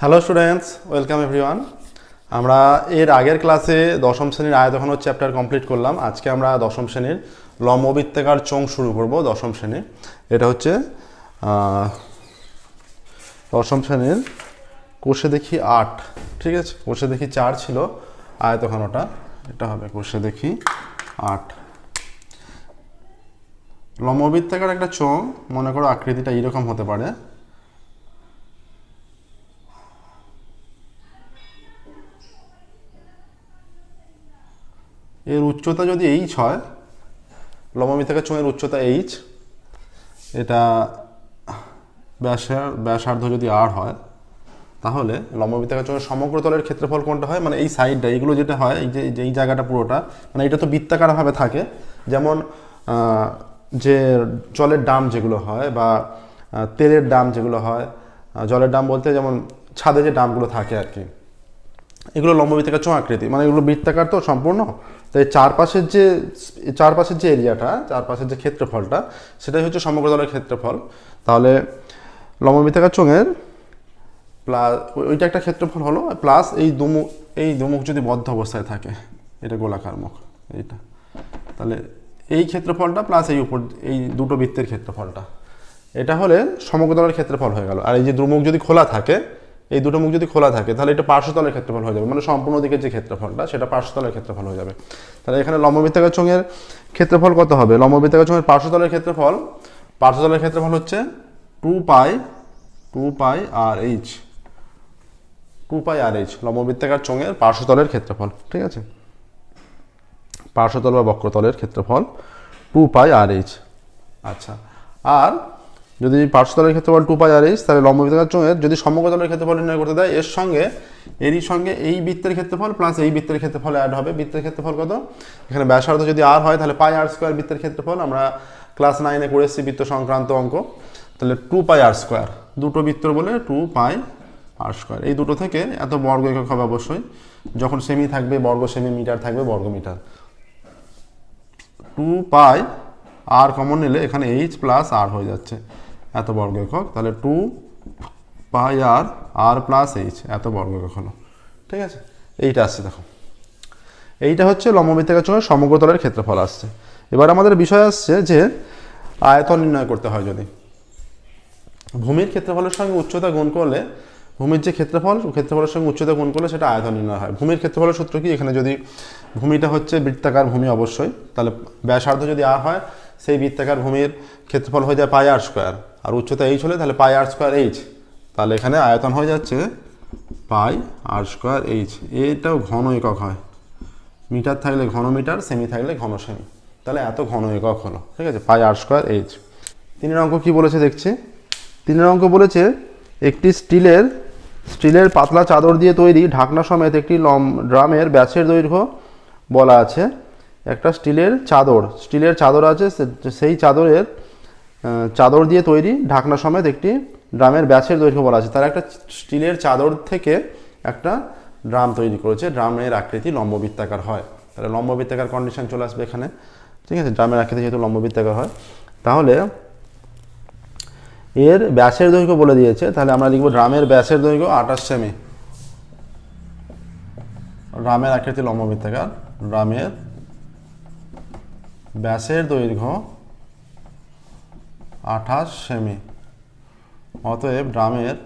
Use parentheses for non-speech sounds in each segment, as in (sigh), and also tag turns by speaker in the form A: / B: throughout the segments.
A: Hello students welcome everyone আমরা এর আগের ক্লাসে দশম শ্রেণির আয়তঘন চ্যাপ্টার কমপ্লিট করলাম। আজকে আমরা দশম শ্রেণির লম্ববৃত্তাকার চোং শুরু করব দশম শ্রেণির। এটা হচ্ছে দশম শ্রেণির কোষে দেখি আট, ঠিক আছে? কোষে দেখি চার ছিল আয়তঘনটা এটা হবে কোষে দেখি আট। লম্ববৃত্তাকার একটা চোং মনে করো আকৃতিটা এইরকম হতে পারে। এর উচ্চতা যদি এইচ হয় লম্ববৃত্তাকার চোঙের উচ্চতা এইচ এটা ব্যাসার ব্যাসার্ধ যদি আর হয়, তাহলে লম্ববৃত্তাকার চোঙের সমগ্র তলের ক্ষেত্রফল কোনটা হয়? মানে এই সাইডটা এইগুলো যেটা হয়, এই যে, এই জায়গাটা পুরোটা মানে এটা তো বৃত্তাকারভাবে থাকে। যেমন যে জলের ডাম যেগুলো হয় বা তেলের ডাম যেগুলো হয় জলের ডাম বলতে যেমন ছাদে যে ডামগুলো থাকে আর কি এগুলো লম্ববৃত্তাকার আকৃতি মানে এগুলো বৃত্তাকার তো সম্পূর্ণ। তাই চারপাশের যে চারপাশের যে এরিয়াটা, চারপাশের যে ক্ষেত্রফলটা, সেটাই হচ্ছে সমগ্র দলের ক্ষেত্রফল। তাহলে লম্ববৃত্তাকার চোঙের প্লাস ওইটা একটা ক্ষেত্রফল হলো প্লাস এই দুমুখ এই দুমুখ যদি বদ্ধ অবস্থায় থাকে, এটা গোলাকার মুখ, এইটা। তাহলে এই ক্ষেত্রফলটা প্লাস এই উপর, এই দুটো বৃত্তের ক্ষেত্রফলটা। এটা হলে সমগ্র দলের ক্ষেত্রফল হয়ে গেল। আর এই যে দুমুখ যদি খোলা থাকে এই দুটো মুখ যদি খোলা থাকে, তাহলে এটা পার্শ্বতলের ক্ষেত্রফল হয়ে যাবে। মানে সম্পূর্ণ দিকের যে ক্ষেত্রফলটা, সেটা পার্শ্বতলের ক্ষেত্রফল হয়ে যাবে। তাহলে এখানে লম্ববৃত্তাকার চোঙের ক্ষেত্রফল কত হবে? লম্ববৃত্তাকার চোঙের পার্শ্বতলের ক্ষেত্রফল পার্শ্বতলের ক্ষেত্রফল হচ্ছে two pi two pi r h. Two pi r h লম্ববৃত্তাকার চোঙের পার্শ্বতলের ক্ষেত্রফল, ঠিক আছে? পার্শ্বতল বা বক্রতলের ক্ষেত্রফল টু পাই আর এইচ। আচ্ছা আর যদি পার্শ্বতলের ক্ষেত্রফল টু পাই আর এইচ তাহলে লম্ববৃত্তাকার চোঙের যদি সমগ্রতলের ক্ষেত্রফল নির্ণয় করতে দেয়, এর সঙ্গে, এরই সঙ্গে এই বৃত্তের ক্ষেত্রফল প্লাস এই বৃত্তের ক্ষেত্রফল অ্যাড হবে। বৃত্তের ক্ষেত্রফল কত? এখানে ব্যাসার্ধ যদি আর হয়, তাহলে পাই আর স্কোয়ার বৃত্তের ক্ষেত্রফল, আমরা ক্লাস নাইনে করে এসেছি বৃত্ত সংক্রান্ত অঙ্ক। তাহলে টু পাই আর স্কোয়ার দুটো বৃত্তর বলে টু পাই আর স্কোয়ার এই দুটো থেকে এত বর্গ একক হবে অবশ্যই। যখন সেমি থাকবে, বর্গ সেমি মিটার থাকবে, বর্গ metre two pi r common নিলে এখানে এইচ প্লাস আর হয়ে যাচ্ছে। এত বর্গ একক তাহলে two pi r r plus h এত বর্গ একক হলো। ঠিক আছে? এইটা আসছে, দেখো। এইটা হচ্ছে লম্ববৃত্তাকার চোঙের সমগ্রতলের ক্ষেত্রফল আসছে। এবার আমাদের বিষয় আসছে যে আয়তন নির্ণয় করতে হয় যদি। ভূমির ক্ষেত্রফলের সঙ্গে উচ্চতা গুণ করলে, ভূমির যে ক্ষেত্রফল ক্ষেত্রফলের সঙ্গে উচ্চতা গুণ করলে সেটা আয়তন নির্ণয় হয়। ভূমির ক্ষেত্রফলের সূত্র কি? এখানে যদি ভূমিটা হচ্ছে বৃত্তাকার ভূমি অবশ্যই, তাহলে ব্যাসার্ধ যদি আর হয়, সেই বৃত্তাকার ভূমির ক্ষেত্রফল হয়ে যায় পাই আর স্কোয়ার আর উচ্চতা এইচ হলে তাহলে পাই আর স্কোয়ার এইচ তাহলে এখানে আয়তন হয়ে যাচ্ছে পাই আর স্কোয়ার এইচ এটাও ঘন একক হয়। মিটার থাকলে ঘন মিটার সেমি থাকলে ঘন সেমি তাহলে এত ঘন একক হলো। ঠিক আছে, পাই আর স্কোয়ার এইচ তিনের অঙ্ক কি বলেছে দেখছি? তিনের অঙ্ক বলেছে একটি স্টিলের স্টিলের পাতলা চাদর দিয়ে তৈরি ঢাকনা সমেত একটি লম, ড্রামের ব্যাসের দৈর্ঘ্য বলা আছে। একটা স্টিলের চাদর স্টিলের চাদর আছে সেই চাদরের চাদর দিয়ে তৈরি, ঢাকনা সমেত একটি ড্রামের ব্যাসের দৈর্ঘ্য বলা আছে। তারা একটা স্টিলের চাদর থেকে একটা ড্রাম তৈরি করেছে। ড্রামের আকৃতি লম্ববৃত্তাকার হয়। তাহলে লম্ববৃত্তাকার কন্ডিশন চলে আসবে এখানে। ঠিক আছে? ড্রামের আকৃতি যেহেতু লম্ববৃত্তাকার হয়। তাহলে এর ব্যাসের দৈর্ঘ্য বলে দিয়েছে। তাহলে আমরা লিখব ড্রামের ব্যাসের দৈর্ঘ্য আঠাশ সেমি। ড্রামের আকৃতি লম্ববৃত্তাকার। ড্রামের ব্যাসের দৈর্ঘ্য আঠাশ সেমি। অতএব ড্রামের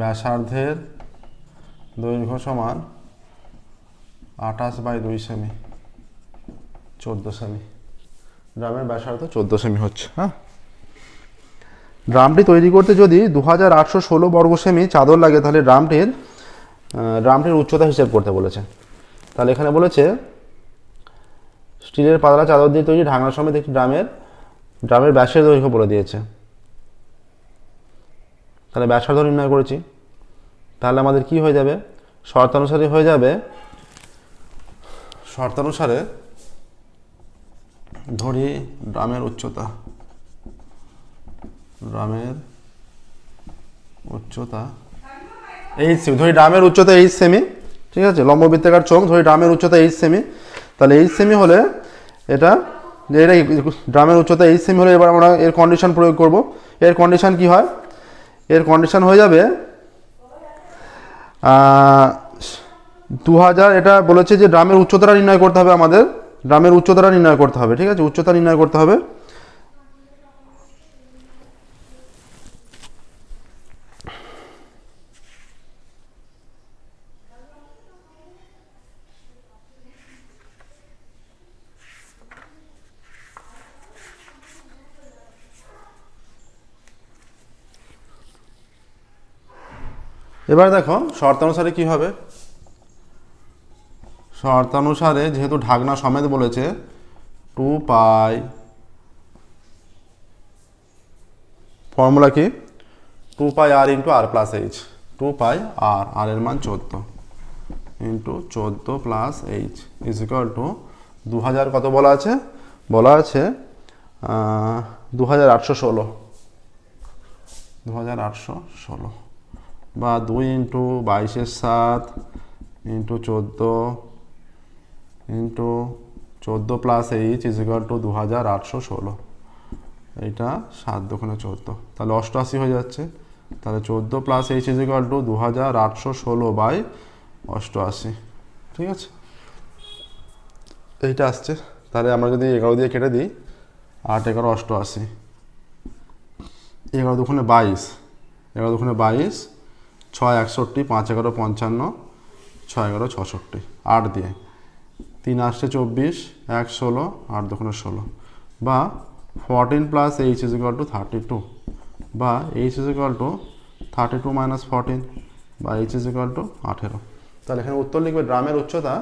A: ব্যাসার্ধের দৈর্ঘ্য সমান আঠাশ বাই দুই সেমি, চোদ্দ সেমি। ড্রামের ব্যাসার্ধ চোদ্দ সেমি হচ্ছে হ্যাঁ? ড্রামটি তৈরি করতে যদি দু হাজার আটশো ষোলো বর্গ সেমি চাদর লাগে, তাহলে ড্রামটির ড্রামটির উচ্চতা হিসেব করতে বলেছে। তাহলে এখানে বলেছে স্টিলের পাতলা চাদর দিয়ে তৈরি ঢাকনা সমেত একটি ড্রামের ড্রামের ব্যাসের দৈর্ঘ্য বলে দিয়েছে। তাহলে ব্যাসার্ধ নির্ণয় করেছি। তাহলে আমাদের কি হয়ে যাবে? শর্তানুসারে হয়ে যাবে, শর্তানুসারে ধরি ড্রামের উচ্চতা। ড্রামের উচ্চতা এইচ সেমি ধরি ড্রামের উচ্চতা এইচ সেমি ঠিক আছে? লম্ব বৃত্তাকার চোখ ধরি ড্রামের উচ্চতা এইচ সেমি তাহলে এইচ সেমি হলে এটা? এটা ড্রামের উচ্চতা এইচ সেমি হলে এবার আমরা এর কন্ডিশন প্রয়োগ করব। এর কন্ডিশন কি হয়? এর কন্ডিশন হয়ে যাবে দু হাজার এটা বলেছে যে ড্রামের উচ্চতাটা নির্ণয় করতে হবে আমাদের। ড্রামের উচ্চতাটা নির্ণয় করতে হবে, ঠিক আছে? উচ্চতা নির্ণয় করতে হবে। এবার দেখো, শর্তানুসারে কি হবে? শর্তানুসারে যেহেতু ঢাকনা সমেত বলেছে টু পাই ফর্মুলা কি? Two pi r into r plus h two pi r r এর মান চোদ্দ। ইন্টু চোদ্দ plus h is equal to দু হাজার কত বলা আছে? বলা আছে দু হাজার আটশো ষোলো। দু হাজার আটশো ষোলো। বা দুই ইন্টু বাইশের সাত ইন্টু চোদ্দ ইন্টু চোদ্দ plus h is equal to দু হাজার আটশো ষোলো। এইটা সাত দোকানে চোদ্দ। তাহলে অষ্টআশি হয়ে যাচ্ছে। তাহলে চোদ্দ plus h is equal to দু হাজার আটশো ষোলো বাই অষ্টআশি। ঠিক আছে? এইটা আসছে। তাহলে আমরা যদি এগারো দিয়ে কেটে দিই, আট এগারো অষ্টআশি। এগারো দুখানে বাইশ। এগারো দুখানে বাইশ ছয় একষট্টি, পাঁচ এগারো, পঞ্চান্ন, ছয় এগারো, ছষট্টি, আট দিয়ে। তিন আসছে চব্বিশ, এক ষোলো, আট দোকানে ষোলো। বা fourteen plus h is equal to thirty two বা h is equal to thirty two minus fourteen বা এইচ ইজ ইকাল টু আঠেরো। তাহলে এখানে উত্তর লিখবে ড্রামের উচ্চতা,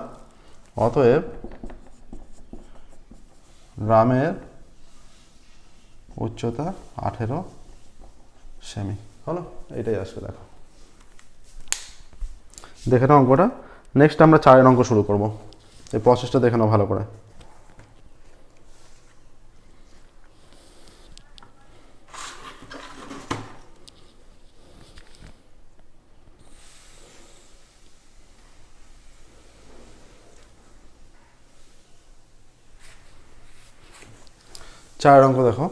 A: অতএব ড্রামের উচ্চতা আঠেরো সেমি। হলো? এটাই আসবে, দেখো। দেখে নাও অঙ্কটা। নেক্সট আমরা চারের অঙ্ক শুরু করব। এই প্রসেসটা দেখে নাও ভালো করে। চার অঙ্ক দেখো।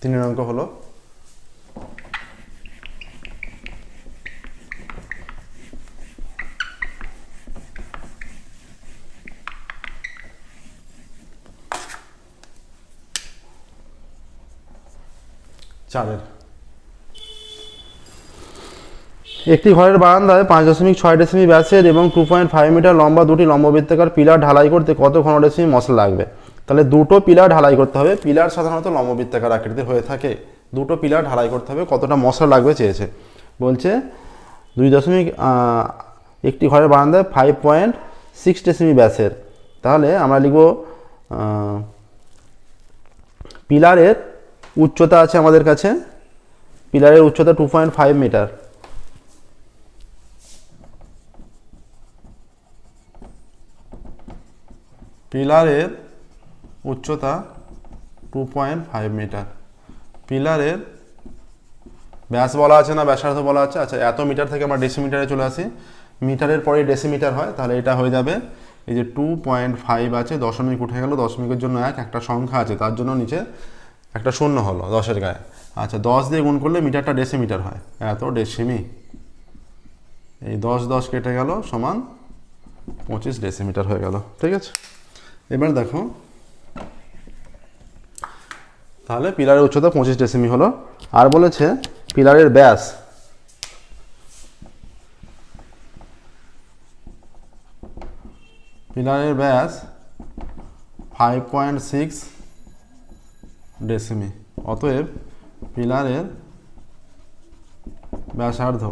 A: তিনের অঙ্ক হলো চারের একটি ঘরের বারান্দায় পাঁচ দশমিক ছয় ডেসিমি ব্যাসের এবং টু পয়েন্ট ফাইভ মিটার লম্বা দুটি লম্ববৃত্তাকার পিলার ঢালাই করতে কত ঘন ডেসিমি মশলা লাগবে? তাহলে দুটো পিলার ঢালাই করতে হবে। পিলার সাধারণত লম্ববৃত্তাকার আকৃতির হয়ে থাকে। দুটো পিলার ঢালাই করতে হবে, কতটা মশলা লাগবে চেয়েছে। বলছে দুই দশমিক একটি ঘরের বারান্দায় ফাইভ পয়েন্ট সিক্স ডেসিমি ব্যাসের। তাহলে আমরা লিখব পিলারের উচ্চতা আছে আমাদের কাছে, পিলারের উচ্চতা টু পয়েন্ট ফাইভ মিটার পিলারের উচ্চতা টু পয়েন্ট ফাইভ মিটার পিলারের ব্যাস বলা আছে না, ব্যাসার্ধ বলা আছে? আচ্ছা এত মিটার থেকে আমরা ডেসিমিটারে চলে আসি। মিটারের পরে ডেসিমিটার হয়, তাহলে এটা হয়ে যাবে। এই যে টু পয়েন্ট ফাইভ আছে, দশমিক উঠে গেল, দশমিকের জন্য এক, একটা সংখ্যা আছে, তার জন্য নিচে একটা শূন্য হলো দশের গায়ে। আচ্ছা দশ দিয়ে গুণ করলে মিটারটা ডেসিমিটার হয়। এত ডেসিমি এই দশ দশ কেটে গেল সমান পঁচিশ ডেসিমিটার হয়ে গেল, ঠিক আছে? এবার দেখো, তাহলে পিলারের উচ্চতা পঁচিশ ডেসিমি হলো। আর বলেছে পিলারের ব্যাস পিলারের ব্যাস ফাইভ পয়েন্ট সিক্স ডেসিমি অতএব পিলারের ব্যাসার্ধ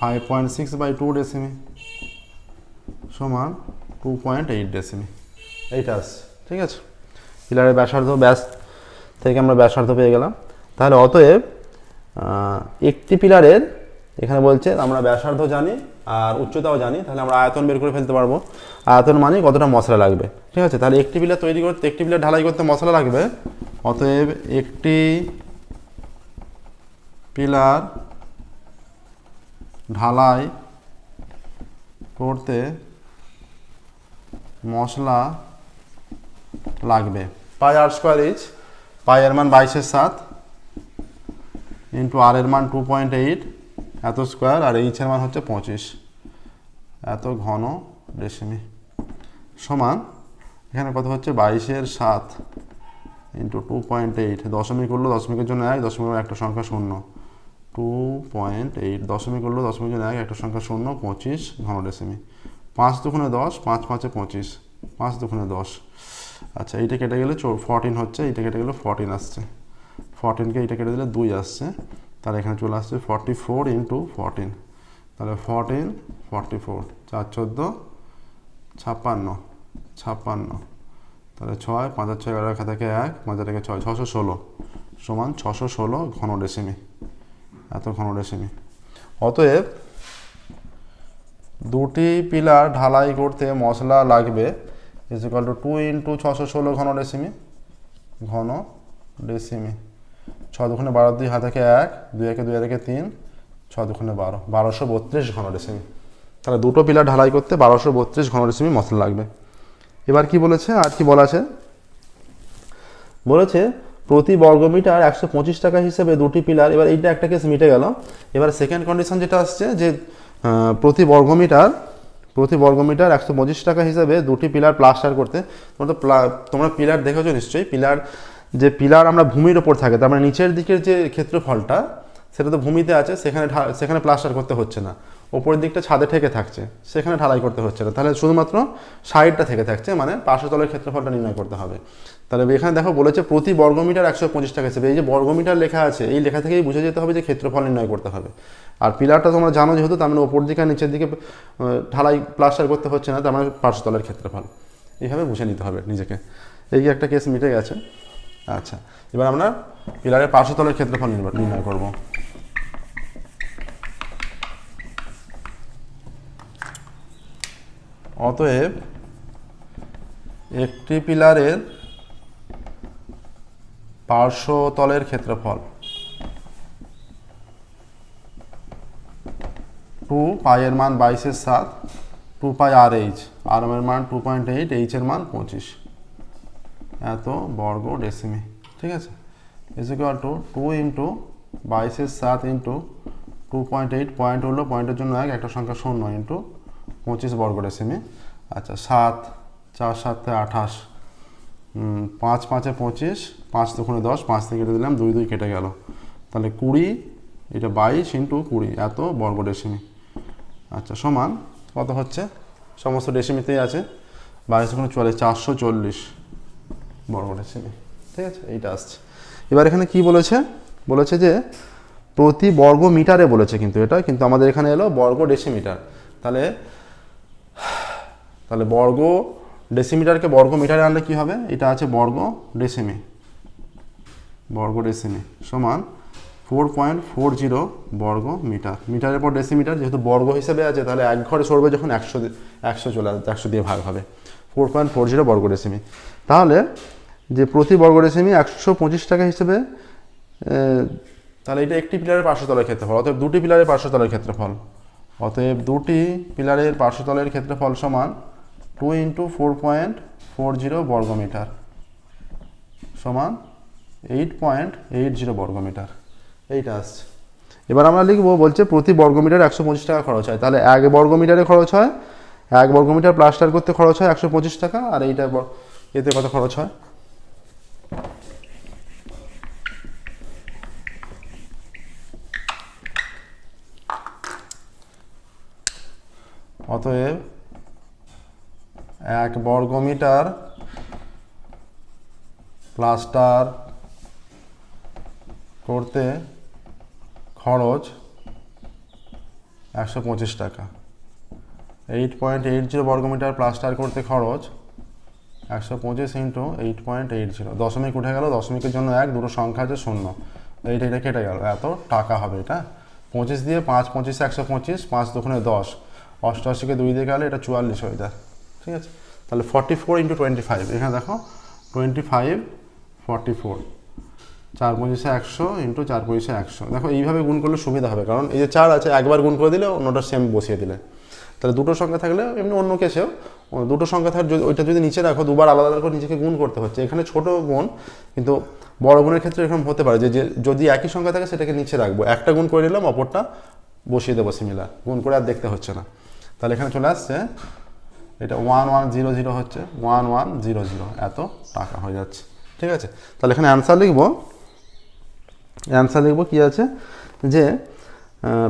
A: five point six by two ডেসিমি সমান টু পয়েন্ট এইট ডেসিমি এইটা আসছে ঠিক আছে? পিলারের ব্যাসার্ধ ব্যাস থেকে আমরা ব্যাসার্ধ পেয়ে গেলাম। তাহলে অতএব একটি পিলারের, এখানে বলছে আমরা ব্যাসার্ধ জানি আর উচ্চতাও জানি, তাহলে আমরা আয়তন বের করে ফেলতে পারব। আয়তন মানে কতটা মশলা লাগবে। ঠিক আছে, তাহলে একটি পিলার তৈরি করতে, একটি পিলার ঢালাই করতে মশলা লাগবে। অতএব একটি পিলার ঢালাই করতে মশলা লাগবে। পাই আর স্কোয়ার ইঞ্চ পাই এর মান বাইশের সাত ইন্টু আর এর মান টু পয়েন্ট এইট এত স্কোয়ার আর এইচের মান হচ্ছে পঁচিশ। এত ঘন ডেসিমি সমান, এখানে কত হচ্ছে? বাইশের সাত ইন্টু টু পয়েন্ট এইট দশমিক করল, দশমিকের জন্য এক দশমিকের একটা সংখ্যা শূন্য। টু পয়েন্ট এইট দশমিক করল, দশমিকের জন্য এক, একটা সংখ্যা শূন্য, পঁচিশ, ঘন ডেসিমি পাঁচ দুগুণে দশ, পাঁচ পাঁচে পঁচিশ। পাঁচ দুগুণে দশ। আচ্ছা এইটা কেটে গেলে ফোরটিন হচ্ছে, এইটা কেটে গেলে ফোরটিন আসছে। ফোরটিনকে এইটা কেটে দিলে দুই আসছে। তাহলে এখানে চলে আসছে ফর্টি ফোর ইন্টু ফোরটিন তাহলে ফোরটিন ফর্টি ফোর চার চোদ্দ, ছাপ্পান্ন ছাপ্পান্ন। তাহলে ছয়, পাঁচ আর ছয় এগারো রেখা থেকে এক, পাঁচ থেকে ছয়, ছশো ষোলো সমান ছশো ষোলো ঘন ডেসিমি এত ঘন ডেসিমি অতএব দুটি পিলার ঢালাই করতে মশলা লাগবে is equal to two into ছশো ষোলো ঘন ডেসিমি ঘন ডেসিমি ছ দুখানে বারো দুই, হাত এক দুই একে দুই থেকে তিন ছ দুখানে বারো, বারোশো বত্রিশ ঘন ডেসিমি তাহলে দুটো পিলার ঢালাই করতে বারোশো বত্রিশ ঘন ডেসিমি মশলা লাগবে। এবার কি বলেছে? আর কি বলা আছে? বলেছে, প্রতি বর্গমিটার একশো পঁচিশ টাকা হিসেবে দুটি পিলার, এবার এইটা একটা কেস মিটে গেল। এবার সেকেন্ড কন্ডিশন যেটা আসছে, যে প্রতি বর্গমিটার প্রতি বর্গমিটার একশো পঁচিশ টাকা হিসেবে দুটি পিলার প্লাস্টার করতে। তোমরা তো তোমরা পিলার দেখেছ নিশ্চয়ই? পিলার যে পিলার আমরা ভূমির ওপর থাকে, তার মানে নিচের দিকের যে ক্ষেত্রফলটা সেটা তো ভূমিতে আছে, সেখানে সেখানে প্লাস্টার করতে হচ্ছে না। ওপরের দিকটা ছাদে ঠেকে থাকছে, সেখানে ঢালাই করতে হচ্ছে না। তাহলে শুধুমাত্র সাইডটা থেকে থাকছে মানে পার্শ্বতলের ক্ষেত্রফলটা নির্ণয় করতে হবে। তাহলে এখানে দেখো বলেছে প্রতি বর্গমিটার একশো পঁচিশ টাকা হিসেবে। এই যে বর্গমিটার লেখা আছে, এই লেখা থেকেই বুঝে যেতে হবে যে ক্ষেত্রফল নির্ণয় করতে হবে। আর পিলারটা তোমরা জানো যেহেতু, তার মানে ওপর দিকে নিচের দিকে ঢালাই প্লাস্টার করতে হচ্ছে না, তার মানে পার্শ্বতলের ক্ষেত্রফল। এইভাবে বুঝে নিতে হবে নিজেকে। এই একটা কেস মিটে গেছে। আচ্ছা এবার আমরা পিলারের পার্শ্বতলের ক্ষেত্রফল নির্ণয়- করব। অতএব, একটি পিলারের পার্শ্বতলের ক্ষেত্রফল টু পাইয়ের মান বাইশের সাত, টু পাই আর এইচ, আর এর মান টু পয়েন্ট এইট এইচের মান পঁচিশ। এত বর্গ ডেসিমি ঠিক আছে? Is equal to two into বাইশের সাত into two point eight point হলো পয়েন্টের জন্য এক, একটা সংখ্যা শূন্য ইন্টু পঁচিশ বর্গ ডেসিমি আচ্ছা সাত, চার সাতে আঠাশ পাঁচ পাঁচে পঁচিশ, পাঁচ দুগুণে দশ, পাঁচ থেকে কেটে দিলাম, দুই দুই কেটে গেল। তাহলে কুড়ি, এটা বাইশ ইন্টু কুড়ি, এত বর্গ ডেসিমি আচ্ছা সমান কত হচ্ছে? সমস্ত ডেসিমিতেই আছে। বাইশ দুগুণে চলে চারশো চল্লিশ। বর্গ ডেসিমি ঠিক আছে এইটা আসছে এবার এখানে কি বলেছে? বলেছে যে, প্রতি বর্গ মিটারে বলেছে কিন্তু এটা, কিন্তু আমাদের এখানে এলো বর্গ ডেসিমিটার তাহলে তাহলে বর্গ ডেসিমিটারকে বর্গ মিটারে আনলে কি হবে? এটা আছে বর্গ ডেসিমি বর্গ ডেসিমি সমান ফোর পয়েন্ট ফোর জিরো বর্গ মিটার। মিটারের পর ডেসিমিটার যেহেতু বর্গ হিসেবে আছে, তাহলে এক ঘরে সরবে যখন একশো একশো চলে আসবে, একশো দিয়ে ভাগ হবে। ফোর পয়েন্ট ফোর জিরো বর্গ ডেসিমি তাহলে যে প্রতি বর্গ ডেসিমি একশো পঁচিশ টাকা হিসেবে তাহলে এটা একটি পিলারের পার্শ্বতলের ক্ষেত্রফল, অতএব দুটি পিলারের পার্শ্বতলের ক্ষেত্রফল। অতএব দুটি পিলারের পার্শ্বতলের ক্ষেত্রফল সমান two into four point four zero বর্গমিটার, সমান এইট পয়েন্ট এইট জিরো বর্গমিটার। এইটা আসছে। এবার আমরা লিখব, বলছে প্রতি বর্গমিটার একশো পঁচিশ টাকা খরচ হয়। তাহলে এক বর্গমিটারে খরচ হয়, এক বর্গমিটার প্লাস্টার করতে খরচ হয় একশো পঁচিশ টাকা, আর এইটা এতে কত খরচ হয়? অতএব এক বর্গমিটার প্লাস্টার করতে খরচ একশো পঁচিশ টাকা। এইট পয়েন্ট এইট জিরো বর্গমিটার প্লাস্টার করতে খরচ একশো পঁচিশ into eight point eight zero. দশমিক উঠে গেল, দশমিকের জন্য এক, দুটো সংখ্যা আছে শূন্য। এইটা এটা কেটে গেল, এত টাকা হবে এটা। পঁচিশ দিয়ে পাঁচ, পঁচিশে একশো পঁচিশ, পাঁচ দুখানে দশ। অষ্টআশিকে দুই দিয়ে গেলে এটা চুয়াল্লিশ হয়ে যায়। ঠিক আছে? তাহলে forty four into twenty five, এখানে দেখো, টোয়েন্টি ফাইভ, ফর্টি ফোর। চার পঁচিশে একশো ইন্টু চার পঁচিশে একশো। দেখো, এইভাবে গুণ করলে সুবিধা হবে, কারণ এই যে চার আছে, একবার গুণ করে দিলে অন্যটা সেম বসিয়ে দিলে। তাহলে দুটো সংখ্যা থাকলে এমনি অন্য কেসেও দুটো সংখ্যা যদি ওইটা যদি নিচে রাখো, দুবার আলাদা আলাদা করে নিজেকে গুণ করতে হচ্ছে। এখানে ছোট গুণ, কিন্তু বড় গুণের ক্ষেত্রে এরকম হতে পারে যে যে, যদি একই সংখ্যা থাকে, সেটাকে নিচে রাখব। একটা গুণ করে নিলাম, অপরটা বসিয়ে দেবো সিমিলার গুণ করে আর দেখতে হচ্ছে না। তাহলে এখানে চলে আসছে, এটা ওয়ান ওয়ান জিরো জিরো হচ্ছে। ওয়ান ওয়ান জিরো জিরো এত টাকা হয়ে যাচ্ছে। ঠিক আছে? তাহলে এখানে অ্যান্সার লিখব। অ্যান্সার লিখব কী আছে? যে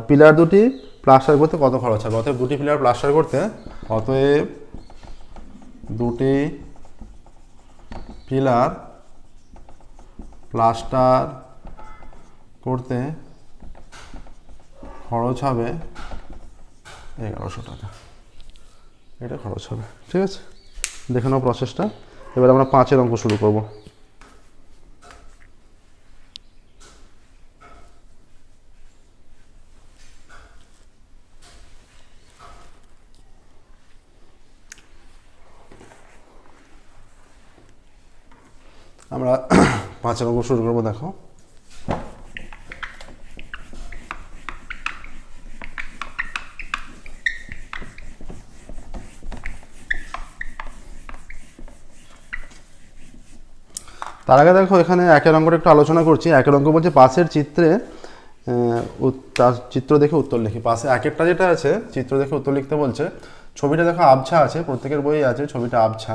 A: পিলার দুটি প্লাস্টার করতে কত খরচ হবে অতএব দুটি পিলার প্লাস্টার করতে অতএব দুটি পিলার প্লাস্টার করতে খরচ হবে এগারোশো টাকা। এটা খরচ হবে, ঠিক আছে? দেখে নাও প্রসেসটা এবার আমরা পাঁচের অঙ্ক শুরু করব। আমরা (clears throat) পাঁচের অঙ্ক শুরু করব, দেখো। তার আগে দেখো, এখানে একের অঙ্কটা একটু আলোচনা করছি। একের অঙ্ক বলছে পাশের চিত্রে তার চিত্র দেখে উত্তর লিখি। পাশে এক একটা যেটা আছে, চিত্র দেখে উত্তর লিখতে বলছে, ছবিটা দেখো আবছা আছে, প্রত্যেকের বই আছে, ছবিটা আবছা।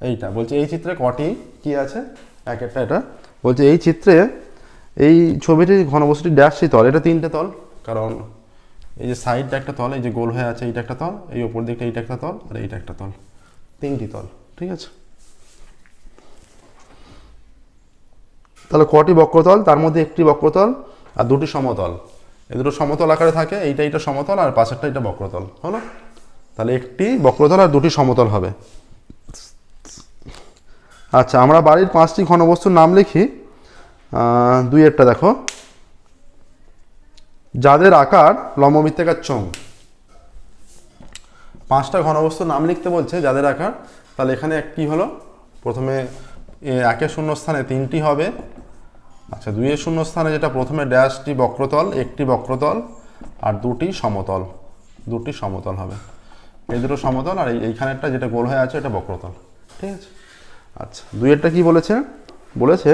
A: এইটা, বলছে এই চিত্রে কটি কি আছে? একেরটা এটা। বলছে এই চিত্রে এই ছবিটি ঘনবস্তুটি ড্যাশটি তল, এটা তিনটে তল। কারণ এই যে সাইডটা একটা তল, এই যে গোল হয়ে আছে এইটা একটা তল, এই ওপর দিকটা এইটা একটা তল, আর এইটা একটা তল। তিনটি তল, ঠিক আছে? তাহলে কটি বক্রতল? তার মধ্যে একটি বক্রতল আর দুটি সমতল। এই দুটো সমতল আকারে থাকে, এইটা এইটা সমতল আর পাশেরটা এটা বক্রতল। হলো? তাহলে একটি বক্রতল আর দুটি সমতল হবে। আচ্ছা আমরা বাড়ির পাঁচটি ঘনবস্তুর নাম লিখি। দুই একটা দেখো। যাদের আকার লম্ববৃত্তাকার চং পাঁচটা ঘনবস্তুর নাম লিখতে বলছে যাদের আকার। তাহলে এখানে কি হলো? প্রথমে একের শূন্য স্থানে তিনটি হবে। আচ্ছা দুইয়ের শূন্য স্থানে যেটা প্রথমে ড্যাশটি বক্রতল, একটি বক্রতল, আর দুটি সমতল। দুটি সমতল হবে। এই দুটো সমতল, আর এই, এইখানেরটা যেটা গোল হয়ে আছে, এটা বক্রতল। ঠিক আছে? আচ্ছা দুইয়েরটা কি বলেছে? বলেছে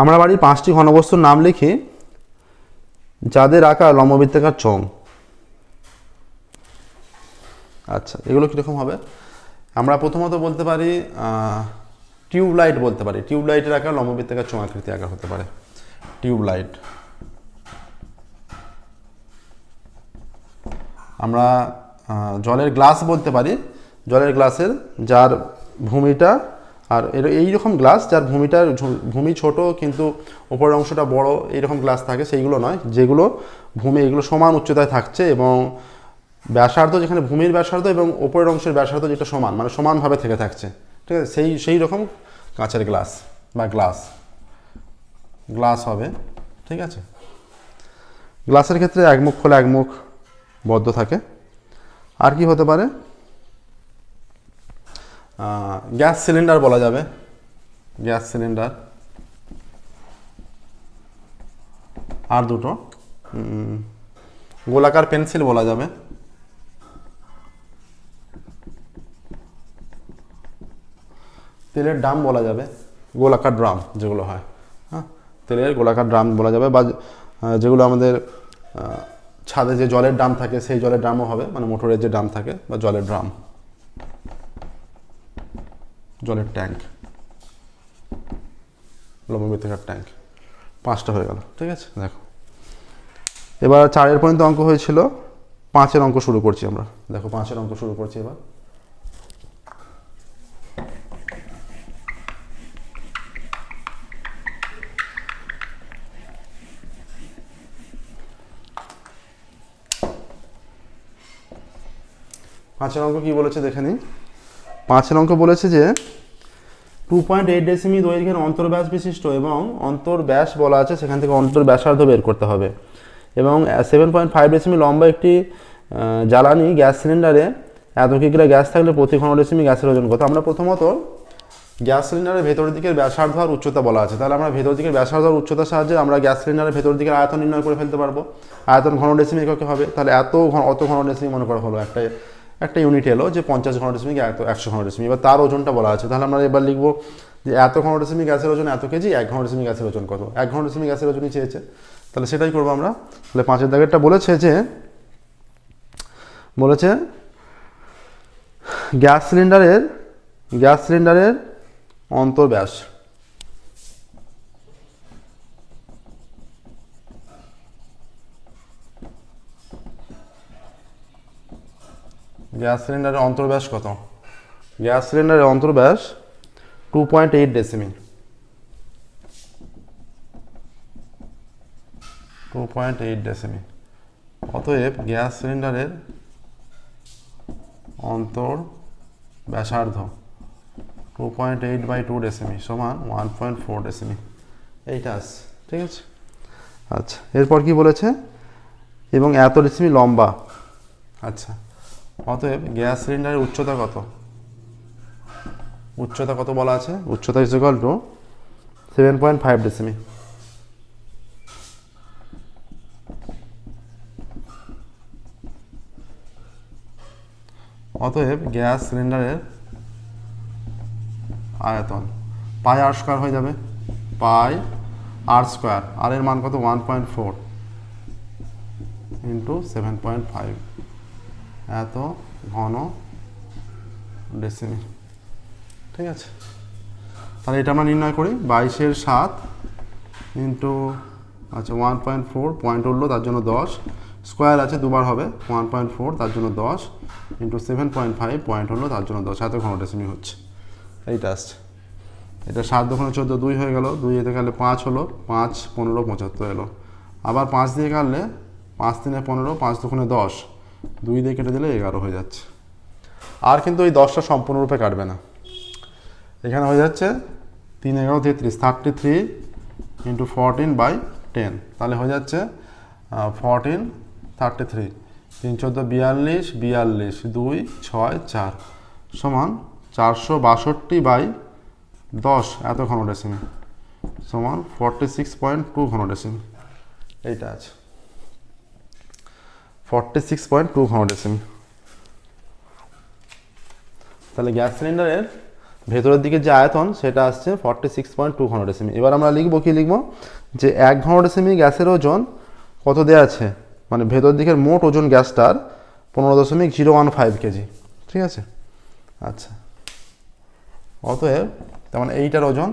A: আমরা বাড়ির পাঁচটি ঘনবস্তুর নাম লিখি, যাদের আকার লম্ববৃত্তাকার চোঙ। আচ্ছা এগুলো কীরকম হবে? আমরা প্রথমত বলতে পারি টিউবলাইট বলতে পারি। টিউবলাইটের আকার লম্ববৃত্তাকার চোঙ আকৃতি আকার হতে পারে। টিউবলাইট। আমরা জলের গ্লাস বলতে পারি। জলের গ্লাসের যার ভূমিটা, আর এর এইরকম গ্লাস যার ভূমিটার ভূমি ছোট কিন্তু ওপরের অংশটা বড় এইরকম গ্লাস থাকে, সেইগুলো নয়। যেগুলো ভূমি, এগুলো সমান উচ্চতায় থাকছে এবং ব্যাসার্ধ যেখানে ভূমির ব্যাসার্ধ এবং ওপরের অংশের ব্যাসার্ধ যেটা সমান মানে সমানভাবে থেকে থাকছে। ঠিক আছে? সেই সেই রকম কাঁচের গ্লাস বা গ্লাস। গ্লাস হবে, ঠিক আছে? গ্লাসের ক্ষেত্রে এক মুখ খোলা এক মুখ বদ্ধ থাকে। আর কি হতে পারে? গ্যাস সিলিন্ডার বলা যাবে। Gas cylinder. আর দুটো। গোলাকার পেন্সিল বলা যাবে। তেলের ড্রাম বলা যাবে। গোলাকার ড্রাম যেগুলো হয়। হ্যাঁ তেলের গোলাকার ড্রাম বলা যাবে বা যেগুলো আমাদের ছাদে যে জলের ড্রাম থাকে সেই জলের ড্রামও হবে। মানে মোটরের যে ড্রাম থাকে বা জলের ড্রাম। জলের ট্যাঙ্ক। লম্ববৃত্তাকার ট্যাঙ্ক। পাঁচটা হয়ে গেল। ঠিক আছে। দেখো। এবার চারের পর্যন্ত অঙ্ক হয়েছিল। পাঁচের অঙ্ক শুরু করছি আমরা। দেখো পাঁচের অঙ্ক শুরু করছি এবার। পাঁচের অঙ্ক কি বলেছে দেখে নিই? পাঁচের অঙ্ক বলেছে যে টু পয়েন্ট এইট ডেসিমি দৈর্ঘ্যের অন্তর্ব্যাস বিশিষ্ট এবং অন্তর্ব্যাস বলা আছে, সেখান থেকে অন্তর্ব্যাসার্ধ বের করতে হবে। এবং সেভেন পয়েন্ট ফাইভ ডেসিমি লম্বা একটি জ্বালানি গ্যাস সিলিন্ডারে এত কিগ্রা গ্যাস থাকলে প্রতি ঘন ডেসিমি গ্যাসের ওজন কত? আমরা প্রথমত গ্যাস সিলিন্ডারের ভেতরের দিকের ব্যাসার্ধ আর উচ্চতা বলা আছে। তাহলে আমরা ভেতর দিকের ব্যাসার্ধ আর উচ্চতার সাহায্যে আমরা গ্যাস সিলিন্ডারের ভেতর দিকের আয়তন নির্ণয় করে ফেলতে পারব। আয়তন ঘন ডেসিমি এককে হবে? তাহলে এত ঘন, অত ঘন ডেসিমি মনে করা হলো একটা একটা ইউনিট এলো যে পঞ্চাশ ঘন ডেসিমিক এত একশো ঘন ডেসিমি এবার তার ওজনটা বলা আছে। তাহলে আমরা এবার লিখব যে এত ঘন ডেসিমি গ্যাসের ওজন এত কেজি, এক ঘন ডেসিমি গ্যাসের ওজন কত? এক ঘন ডেসিমি গ্যাসের ওজনই চেয়েছে। তাহলে সেটাই করব আমরা। তাহলে পাঁচের দাগেরটা বলেছে যে, বলেছে গ্যাস সিলিন্ডারের গ্যাস সিলিন্ডারের অন্তর্ব্যাস। গ্যাস সিলিন্ডারের অন্তর্ব্যাস কত? গ্যাস সিলিন্ডারের অন্তর্ব্যাস টু পয়েন্ট এইট ডেসিমি টু পয়েন্ট এইট ডেসিমি অতএব গ্যাস সিলিন্ডারের অন্তর ব্যাসার্ধ two point eight by two ডেসিমি সমান ওয়ান পয়েন্ট ফোর ডেসিমি এইটা আসছে ঠিক আছে? আচ্ছা এরপর কি বলেছে? এবং এত ডেসিমি লম্বা। আচ্ছা। গ্যাস সিলিন্ডারের উচ্চতা কত? উচ্চতা কত বলা আছে? উচ্চতা is equal to seven point five ডেসিমি অতএব গ্যাস সিলিন্ডারের আয়তন পাই আর স্কোয়ার হয়ে যাবে। পাই আর স্কোয়ার আর এর মান কত? One point four into seven point five এত ঘন ডেসিমি। ঠিক আছে? তাহলে এটা আমরা নির্ণয় করি, বাইশের সাত ইন্টু আচ্ছা ওয়ান পয়েন্ট ফোর পয়েন্ট উঠল, তার জন্য দশ। স্কোয়ার আছে, দুবার হবে ওয়ান পয়েন্ট ফোর তার জন্য দশ। Into seven point five point হলো তার জন্য দশ। এত ঘন ডেসিমি হচ্ছে। এইটা আসছে এটা সাত দোকানে চোদ্দ, দুই হয়ে গেল, দুই এতে গেলে পাঁচ হলো, পাঁচ, পনেরো, পঁচাত্তর এলো। আবার পাঁচ দিয়ে কাটলে পাঁচ তিনে পনেরো, পাঁচ দোকানে দশ। দুই দিয়ে কেটে দিলে এগারো হয়ে যাচ্ছে। আর কিন্তু ওই দশটা সম্পূর্ণরূপে কাটবে না। এখানে হয়ে যাচ্ছে তিন এগারো তেত্রিশ thirty three into fourteen by ten তাহলে হয়ে যাচ্ছে ফোরটিন থার্টি থ্রি তিন চোদ্দ বিয়াল্লিশ বিয়াল্লিশ, দুই, ছয়, চার। সমান চারশো বাষট্টি বাই দশ, এত ঘন ডেসিমি সমান ফর্টি সিক্স পয়েন্ট টু ঘন ডেসিমি এইটা আছে। সিক্স পয়েন্ট টু তাহলে গ্যাস সিলিন্ডারের ভেতরের দিকে যে আয়তন, সেটা আসছে ফর্টি সিক্স পয়েন্ট টু ঘন ডেসিমি এবার আমরা লিখব কি লিখব? যে এক ঘন ডেসিমি গ্যাসের ওজন কত দেওয়া আছে? মানে ভেতর দিকের মোট ওজন গ্যাসটার পনেরো দশমিক জিরো ওয়ান ফাইভ কেজি। ঠিক আছে? আচ্ছা। অতএব তার মানে এইটার ওজন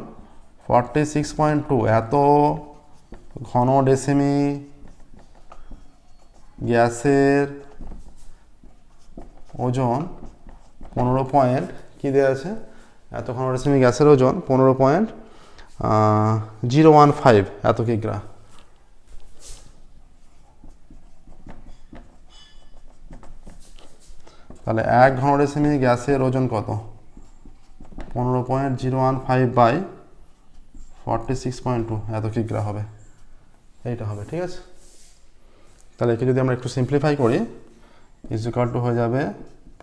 A: ফর্টি সিক্স পয়েন্ট টু এত ঘন ডেসিমি গ্যাসের ওজন পনেরো পয়েন্ট, কী দেওয়া আছে? এত ঘন ডেসিমি গ্যাসের ওজন, পনেরো পয়েন্ট জিরো ওয়ান ফাইভ, এত কিগ্রা তাহলে এক ঘন ডেসিমি গ্যাসের ওজন কত? পনেরো point zero one five by forty six point two, এত কিগ্রা হবে। এইটা হবে, ঠিক আছে? তাহলে একে যদি আমরা একটু সিম্পলিফাই করি ইজিকাল টু হয়ে যাবে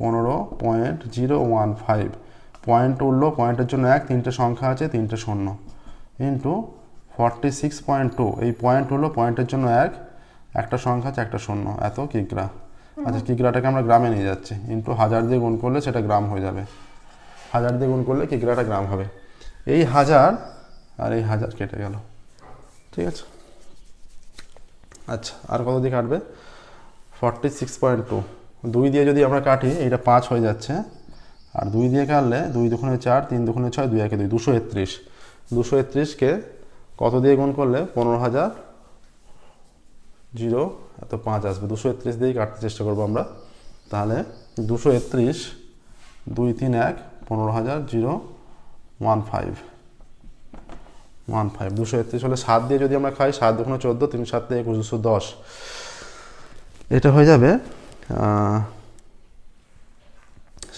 A: পনেরো point zero one five. Point উঠল পয়েন্টের জন্য এক তিনটে সংখ্যা আছে তিনটে শূন্য। Into forty six point two এই পয়েন্ট হলো পয়েন্টের জন্য এক একটা সংখ্যা আছে একটা শূন্য। এত কিগ্রা। আচ্ছা কিগ্রাটাকে আমরা গ্রামে নিয়ে যাচ্ছি। ইন্টু হাজার দিয়ে গুণ করলে সেটা গ্রাম হয়ে যাবে। হাজার দিয়ে গুণ করলে কিগ্রাটা গ্রাম হবে। এই হাজার আর এই হাজার কেটে গেল। ঠিক আছে? আচ্ছা আর কত দিয়ে কাটবে? ফর্টি সিক্স পয়েন্ট টু দুই দিয়ে যদি আমরা কাটি, এইটা পাঁচ হয়ে যাচ্ছে। আর দুই দিয়ে কাটলে দুই দুখানে চার, তিন দুখানে ছয়, দুই একে দুই, দুশো একত্রিশ। দুশো একত্রিশকে কত দিয়ে গুণ করলে? পনেরো হাজার জিরো, এত পাঁচ আসবে। দুশো একত্রিশ দিয়েই কাটতে চেষ্টা করব আমরা। তাহলে দুশো একত্রিশ, দুই তিন এক, পনেরো হাজার zero one five one five দুশো একত্রিশ হলে সাত দিয়ে যদি আমরা খাই, সাত দুখানে চোদ্দ, তিন সাত দিয়ে একুশ, দুশো দশ। এটা হয়ে যাবে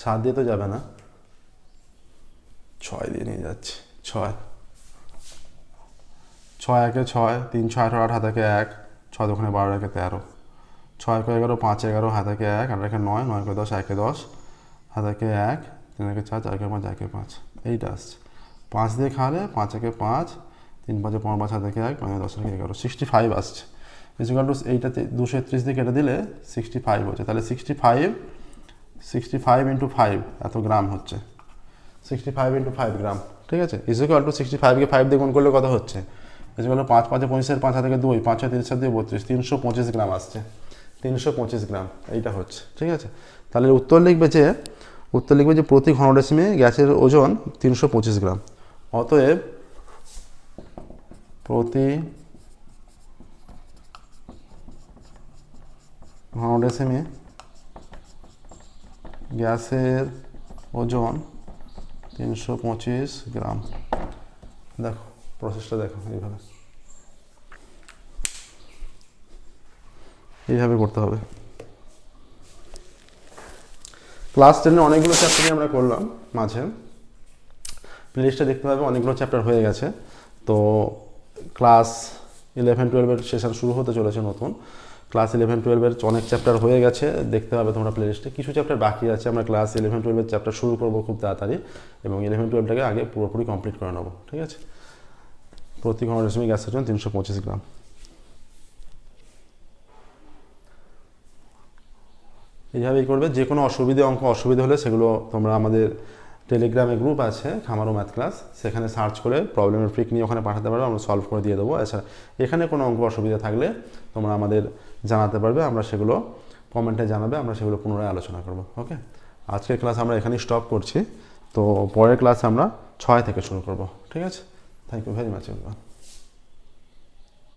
A: সাত দিয়ে তো যাবে না। ছয় দিয়ে নিয়ে যাচ্ছি। ছয়। ছয় একে ছয়, তিন ছয় আঠারো, আট হাতাকে এক ছয় দোকানে বারো, একে তেরো। ছয় কে এগারো, পাঁচ এগারো হাতাকে এক আট একে নয় নয় কে দশ, একে দশ হাতাকে এক তিন একে চার চার কে পাঁচ একে পাঁচ। এইটা আসছে। পাঁচ দিয়ে খাওয়ালে পাঁচ একে পাঁচ, তিন পাঁচে পনেরো পাঁচ হাত এক পাঁচ দশ থেকে এগারো সিক্সটি ফাইভ আসছে ইজিকাল টু এইটাতে দুশো একত্রিশ দিয়ে কেটে দিলে সিক্সটি ফাইভ হচ্ছে। তাহলে sixty five sixty five into five এত গ্রাম হচ্ছে। Sixty five into five gram, ঠিক আছে? ইজিকাল টু সিক্সটি ফাইভকে ফাইভ দিয়ে গুণ করলে কত হচ্ছে? ইজিকাল টু পাঁচ পাঁচে পঁচিশের পাঁচ হাতে দুই, পাঁচ ছয় তিরিশ দিয়ে বত্রিশ, তিনশো পঁচিশ গ্রাম আসছে। তিনশো পঁচিশ গ্রাম, এইটা হচ্ছে, ঠিক আছে? তাহলে উত্তর লিখবে যে, উত্তর লিখবে যে প্রতি ঘনডেসিমে গ্যাসের ওজন তিনশো পঁচিশ গ্রাম। অতএব প্রতি ঘনডেসিমে গ্যাসের ওজন তিনশো পঁচিশ গ্রাম। দেখো প্রসেসটা দেখো এইভাবে। এইভাবে করতে হবে। ক্লাস টেনে অনেকগুলো চ্যাপ্টারই আমরা করলাম মাঝে। প্লেলিস্টে দেখতে পাবে, অনেকগুলো চ্যাপ্টার হয়ে গেছে। তো ক্লাস ইলেভেন টুয়েলভের সেশন শুরু হতে চলেছে নতুন। ক্লাস ইলেভেন টুয়েলভের অনেক চ্যাপ্টার হয়ে গেছে, দেখতে পাবে তোমরা প্লেলিস্টে কিছু চ্যাপ্টার বাকি আছে, আমরা ক্লাস ইলেভেন টুয়েলভের চ্যাপ্টার শুরু করব খুব তাড়াতাড়ি এবং ইলেভেন টুয়েলভটাকে আগে পুরোপুরি কমপ্লিট করে নেব, ঠিক আছে? প্রতি ঘন রেশমি গ্যাসের জন্য তিনশো পঁচিশ গ্রাম এইভাবেই করবে যে কোনো অসুবিধে, অঙ্ক অসুবিধা হলে সেগুলো তোমরা আমাদের টেলিগ্রামে গ্রুপ আছে, খামারো ম্যাথ ক্লাস সেখানে সার্চ করে প্রবলেমের ফ্রিক নিয়ে ওখানে পাঠাতে পারবে, আমরা সলভ করে দিয়ে দেবো। এছাড়া এখানে কোনো অঙ্ক অসুবিধা থাকলে তোমরা আমাদের জানাতে পারবে, আমরা সেগুলো কমেন্টে জানাবে, আমরা সেগুলো পুনরায় আলোচনা করব ওকে আজকের ক্লাস আমরা এখানেই স্টপ করছি। তো পরের ক্লাস আমরা ছয় থেকে শুরু করব, ঠিক আছে? Thank you very much everyone